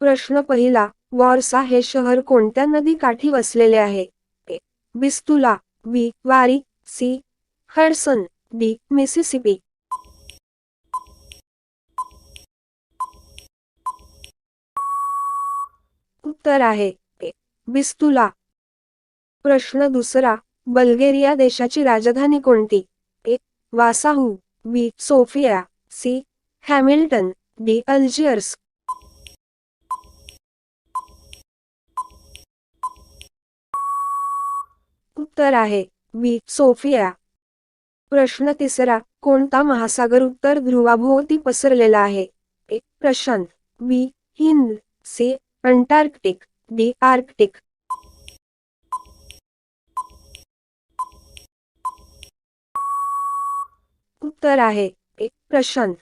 प्रश्न पहिला वॉर्सा हे शहर कोणत्या नदी काठी वसलेले आहे ए. बिस्तुला बी वारी सी हडसन डी मिसिसिपी उत्तर आहे ए. बिस्तुला प्रश्न दुसरा बल्गेरिया देशाची राजधानी कोणती A वासाहू B Sofia C Hamilton D Algiers उत्तर आहे. B Sofia. प्रश्न तिसरा. कोणता महासागर उत्तर ध्रुवाभोवती पसरलेला आहे? A. Prashant. B Hind. C. Antarctic. D. Arctic. उत्तर आहे. ए. प्रशांत.